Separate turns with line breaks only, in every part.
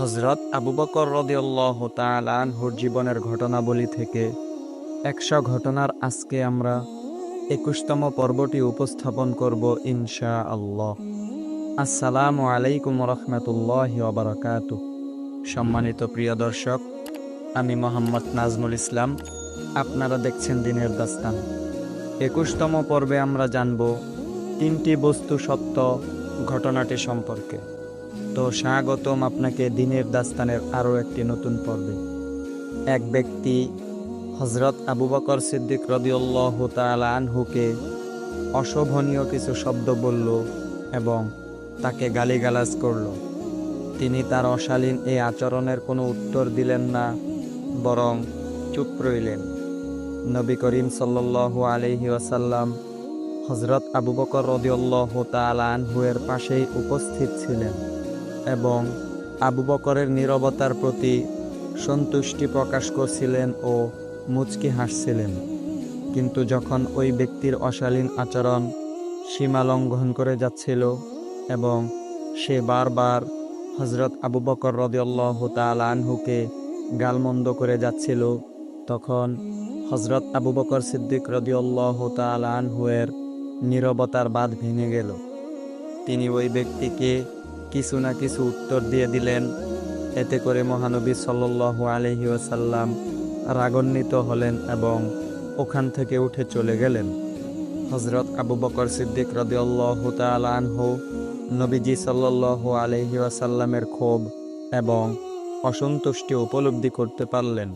হজরত আবু বকর রদিয়াল্লাহ তালানহুর জীবনের ঘটনাবলী থেকে একশো ঘটনার আজকে আমরা একুশতম পর্বটি উপস্থাপন করব ইনশা আল্লাহ আসসালামু আলাইকুম রহমতুল্লাহ ওবরাকাত সম্মানিত প্রিয় দর্শক, আমি মোহাম্মদ নাজমুল ইসলাম। আপনারা দেখছেন দিনের দাস্তান। একুশতম পর্বে আমরা জানব তিনটি বস্তু সত্য ঘটনাটি সম্পর্কে। তো স্বাগতম আপনাকে দিনের দাস্তানের আরও একটি নতুন পর্বে। এক ব্যক্তি হজরত আবু বকর সিদ্দিক রদিউল্লাহ তালা আনহুকে অশোভনীয় কিছু শব্দ বলল এবং তাকে গালিগালাজ করল। তিনি তার অশালীন এই আচরণের কোনো উত্তর দিলেন না, বরং চুপ রইলেন। নবী করিম সাল্লাল্লাহু আলহি ওয়াসাল্লাম হজরত আবু বকর রদিউল্লাহ তালা আনহুয়ের পাশেই উপস্থিত ছিলেন। এবং আবু বকরের নীরবতার প্রতি সন্তুষ্টি প্রকাশ করছিলেন ও মুচকি হাসছিলেন। কিন্তু যখন ওই ব্যক্তির অশালীন আচরণ সীমা লঙ্ঘন করে যাচ্ছিল এবং সে বারবার হজরত আবু বকর রদিয়াল্লাহ আনহুকে গালমন্দ করে যাচ্ছিল, তখন হজরত আবু বকর সিদ্দিক রদিয়াল্লাহ আনহুয়ের নীরবতার বাঁধ ভেঙে গেল। তিনি ওই ব্যক্তিকে কিছু না কিছু উত্তর দিয়ে দিলেন। এতে করে মহানবী সাল্লাল্লাহু আলহি ওয়াসাল্লাম রাগান্বিত হলেন এবং ওখান থেকে উঠে চলে গেলেন। হজরত আবু বকর সিদ্দিক রদিয়াল্লাহ আনহু নবীজি সাল্লাল্লাহু আলহি ওয়াসাল্লামের ক্ষোভ এবং অসন্তুষ্টি উপলব্ধি করতে পারলেন।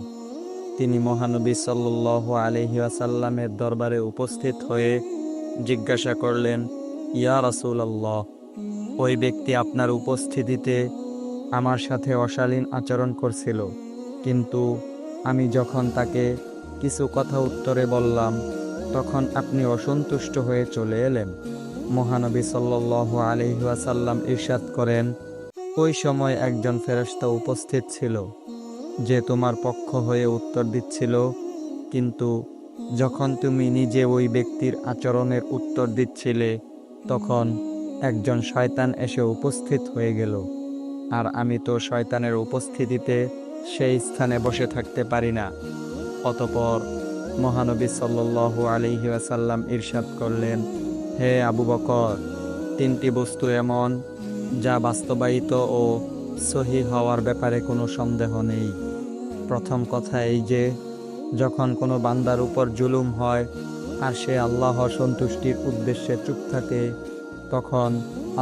তিনি মহানবী সাল্লাল্লাহু আলহি ওয়াসাল্লামের দরবারে উপস্থিত হয়ে জিজ্ঞাসা করলেন, ইয়া রাসূলুল্লাহ ওই ব্যক্তি আপনার উপস্থিতিতে আমার সাথে অশালীন আচরণ করছিল। কিন্তু আমি যখন তাকে কিছু কথা উত্তরে বললাম, তখন আপনি অসন্তুষ্ট হয়ে চলে এলেন। মহানবী সাল্লাল্লাহু আলাইহি ওয়াসাল্লাম ইরশাদ করেন, ওই সময় একজন ফেরেশতা উপস্থিত ছিল, যে তোমার পক্ষ হয়ে উত্তর দিচ্ছিল, কিন্তু যখন তুমি নিজে ওই ব্যক্তির আচরণের উত্তর দিচ্ছিলে, তখন একজন শয়তান এসে উপস্থিত হয়ে গেল। আর আমি তো শয়তানের উপস্থিতিতে সেই স্থানে বসে থাকতে পারি না। অতপর মহানবী সাল্লু আলিহি আসাল্লাম ইরশাদ করলেন, হে আবু বকর, তিনটি বস্তু এমন যা বাস্তবায়িত ও সহি হওয়ার ব্যাপারে কোনো সন্দেহ নেই। প্রথম কথা এই যে, যখন কোনো বান্দার উপর জুলুম হয় আর সে আল্লাহ সন্তুষ্টির উদ্দেশ্যে চুপ থাকে তখন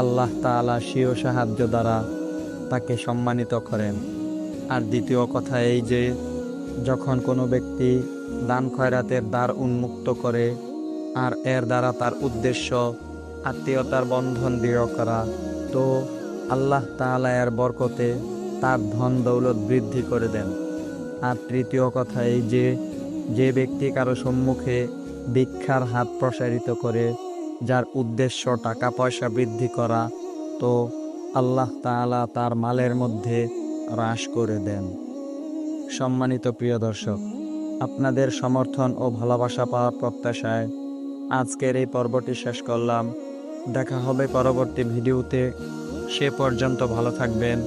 আল্লাহ তালা স্বীয় সাহায্য দ্বারা তাকে সম্মানিত করেন। আর দ্বিতীয় কথা এই যে, যখন কোনো ব্যক্তি দান খয়রাতের দ্বার উন্মুক্ত করে, আর এর দ্বারা তার উদ্দেশ্য আত্মীয়তার বন্ধন দৃঢ় করা, তো আল্লাহ তালা এর বরকতে তার ধন দৌলত বৃদ্ধি করে দেন। আর তৃতীয় কথা এই যে যে ব্যক্তি কারও সম্মুখে ভিক্ষার হাত প্রসারিত করে যার উদ্দেশ্য টাকা পয়সা বৃদ্ধি করা, তো আল্লাহ তাআলা তার মালের মধ্যে হ্রাস করে দেন। সম্মানিত প্রিয় দর্শক, আপনাদের সমর্থন ও ভালোবাসা পাওয়ার প্রত্যাশায় আজকের এই পর্বটি শেষ করলাম। দেখা হবে পরবর্তী ভিডিওতে। সে পর্যন্ত ভালো থাকবেন,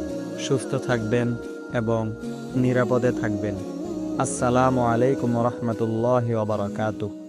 সুস্থ থাকবেন এবং নিরাপদে থাকবেন। আসসালামু আলাইকুম রহমতুল্লাহ ওবরাকাতুহ